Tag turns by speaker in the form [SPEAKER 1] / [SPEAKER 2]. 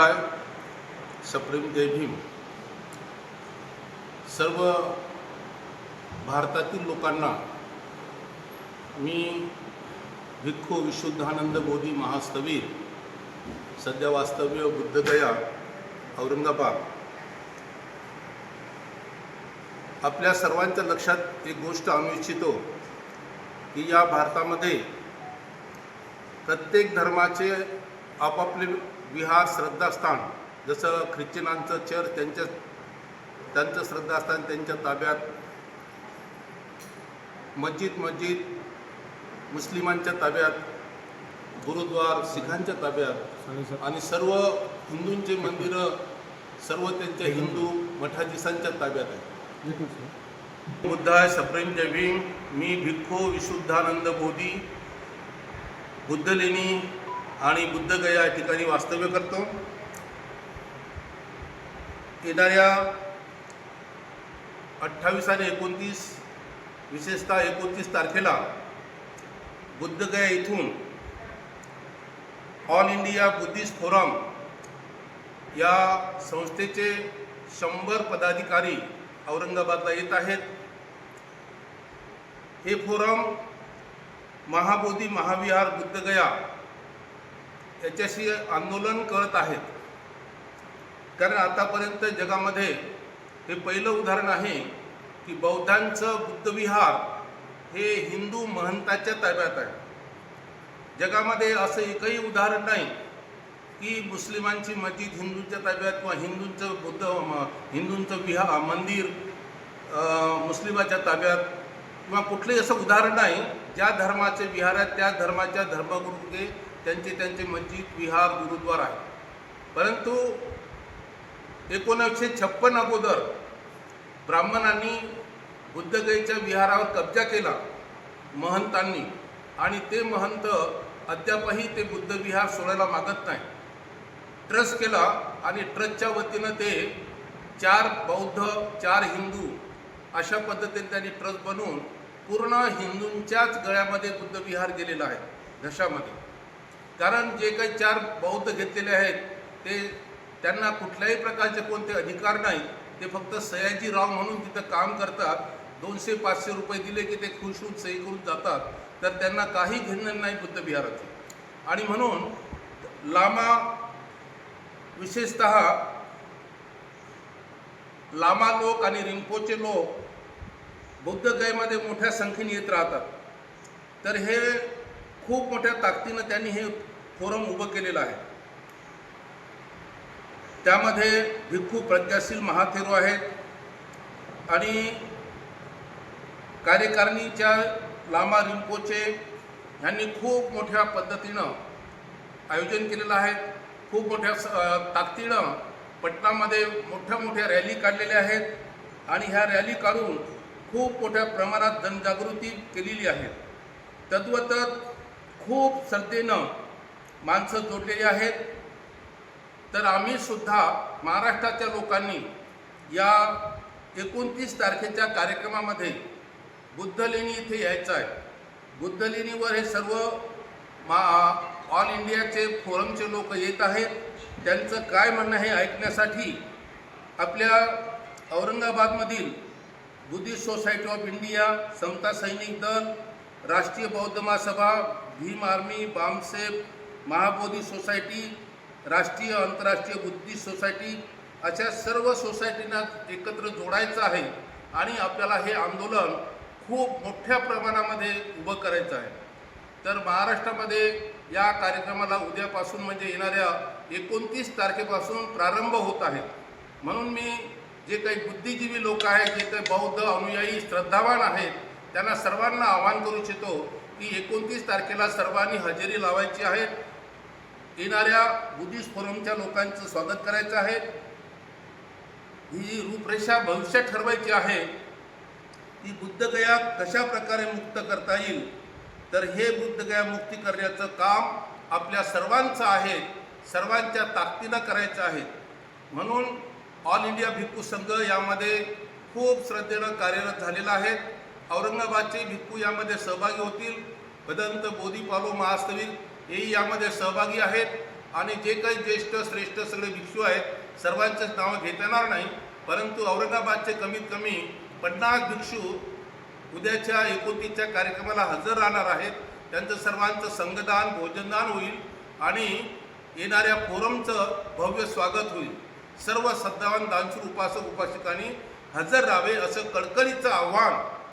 [SPEAKER 1] काय? सप्रेम जय भीम. सर्व भारतातील लोकांना मी भिक्खू विशुद्धानंद बोधी महास्तवीर सध्या वास्तव्य बुद्धगया औरंगाबाद. आपल्या सर्वांच्या लक्षात एक गोष्ट आणू इच्छितो की या भारतामध्ये प्रत्येक धर्माचे आपापले विहार श्रद्धास्थान जसं ख्रिश्चनांचं चर्च त्यांच्या त्यांचं श्रद्धास्थान त्यांच्या ताब्यात मस्जिद मस्जिद मुस्लिमांच्या ताब्यात गुरुद्वार सिखांच्या ताब्यात आणि सर्व हिंदूंचे मंदिरं सर्व त्यांच्या हिंदू मठाधीशांच्या ताब्यात आहेत. बुद्धाय सप्रेम जय भीम मी भिक्खू विशुद्धानंद बोधी बुद्धलेणी आणि बुद्धगया या ठिकाणी वास्तव्य करतो. येणाऱ्या अठ्ठावीस आणि एकोणतीस विशेषतः एकोणतीस तारखेला बुद्धगया इथून ऑल इंडिया बुद्धिस्ट फोरम या संस्थेचे शंभर पदाधिकारी औरंगाबादला येत आहेत. हे फोरम महाबोधी महाविहार बुद्धगया याच्याशी आंदोलन करत आहेत. कारण आतापर्यंत जगामध्ये हे पहिलं उदाहरण आहे की बौद्धांचं बुद्धविहार हे हिंदू महंताच्या ताब्यात आहे. जगामध्ये असं एकही उदाहरण नाही की मुस्लिमांची मस्जिद हिंदूंच्या ताब्यात किंवा हिंदूंचं बुद्ध म- हिंदूंचं विहा मंदिर मुस्लिमाच्या ताब्यात किंवा कुठलंही असं उदाहरण नाही. ज्या धर्माचे विहार आहेत त्या धर्माच्या धर्मगुरूचे त्यांचे त्यांचे मस्जिद विहार गुरुद्वार आहे. परंतु एकोणीसशे छप्पन अगोदर ब्राह्मणांनी बुद्धगयीच्या विहारावर कब्जा केला महंतांनी. आणि ते महंत अद्यापही ते बुद्ध विहार सोडायला मागत नाही. ट्रस्ट केला आणि ट्रस्टच्या वतीनं ते चार बौद्ध चार हिंदू अशा पद्धतीने त्यांनी ट्रस्ट बनवून पूर्ण हिंदूंच्याच गळ्यामध्ये बुद्धविहार गेलेला आहे दशामध्ये. कारण जे काही चार बौद्ध घेतलेले आहेत ते त्यांना कुठल्याही प्रकारचे कोणते अधिकार नाही ते फक्त सयाजीराव म्हणून तिथं काम करतात. दोनशे पाचशे रुपये दिले की ते खुश होऊन सही करून जातात. तर त्यांना काही घेणं नाही बुद्ध बिहारात आणि म्हणून लामा विशेषत लामा लोक आणि रिंपोचे लोक बुद्धगयेमध्ये मोठ्या संख्येने येत राहतात. तर हे खूप मोठ्या ताकदीनं त्यांनी हे फोरम उभं केलेलं आहे. त्यामध्ये भिक्खू प्रज्ञाशील महाथेरू आहेत आणि कार्यकारिणीच्या लामा रिंपोचे ह्यांनी खूप मोठ्या पद्धतीनं आयोजन केलेलं आहे. खूप मोठ्या स- ताकदीनं पटनामध्ये मोठ्या मोठ्या रॅली काढलेल्या आहेत आणि ह्या रॅली काढून खूप मोठ्या प्रमाणात जनजागृती केलेली आहे. तद्वतत खूप श्रद्धेनं माणसं जोडलेली आहेत. तर आम्ही सुद्धा महाराष्ट्राच्या लोकांनी या एकोणतीस तारखेच्या कार्यक्रमामध्ये बुद्धलेणी इथे यायचं आहे. बुद्धलेणीवर हे सर्व मा ऑल इंडियाचे फोरमचे लोक येत आहेत. त्यांचं काय म्हणणं हे ऐकण्यासाठी आपल्या औरंगाबादमधील Buddhist society of India Samata Sainik Dal Rashtriya Bauddha Mahasabha Bhim army BAMCEF Mahabodhi society राष्ट्रीय आंतरराष्ट्रीय बुद्धिस्ट सोसायटी अशा सर्व सोसायटींना एकत्र जोडायचं आहे आणि आपल्याला हे आंदोलन खूप मोठ्या प्रमाणामध्ये उभं करायचं आहे. तर महाराष्ट्रामध्ये या कार्यक्रमाला उद्यापासून म्हणजे येणाऱ्या एकोणतीस तारखेपासून प्रारंभ होत आहे. म्हणून मी जे काही बुद्धिजीवी लोक आहेत जे काही बौद्ध अनुयायी श्रद्धावान आहेत त्यांना सर्वांना आवाहन करू इच्छितो की एकोणतीस तारखेला सर्वांनी हजेरी लावायची आहे. येणाऱ्या बुद्धिस्ट फोरमच्या लोकांचं स्वागत करायचं आहे. ही रूपरेषा भविष्यात ठरवायची आहे ती बुद्धगया कशा प्रकारे मुक्त करता येईल? तर हे बुद्धगया मुक्ती करण्याचं काम आपल्या सर्वांचं आहे सर्वांच्या ताकदीनं करायचं आहे. म्हणून ऑल इंडिया भिक्खू संघ यामध्ये खूप श्रद्धेनं कार्यरत झालेला आहे. औरंगाबादचे भिक्खू यामध्ये सहभागी होतील. भदंत बोधीपालो महास्तवीर हेही यामध्ये सहभागी आहेत. आणि जे काही ज्येष्ठ श्रेष्ठ सगळे भिक्षू आहेत सर्वांचंच नावं घेता येणार नाही. परंतु औरंगाबादचे कमीत कमी पन्नास भिक्षू उद्याच्या एकोणतीसच्या कार्यक्रमाला हजर राहणार आहेत. त्यांचं सर्वांचं संगदान भोजनदान होईल आणि येणाऱ्या फोरमचं भव्य स्वागत होईल. सर्व सद्दावान दानशूर उपासक उपासिकांनी हजर राहावे असं कडकडीचं आव्हान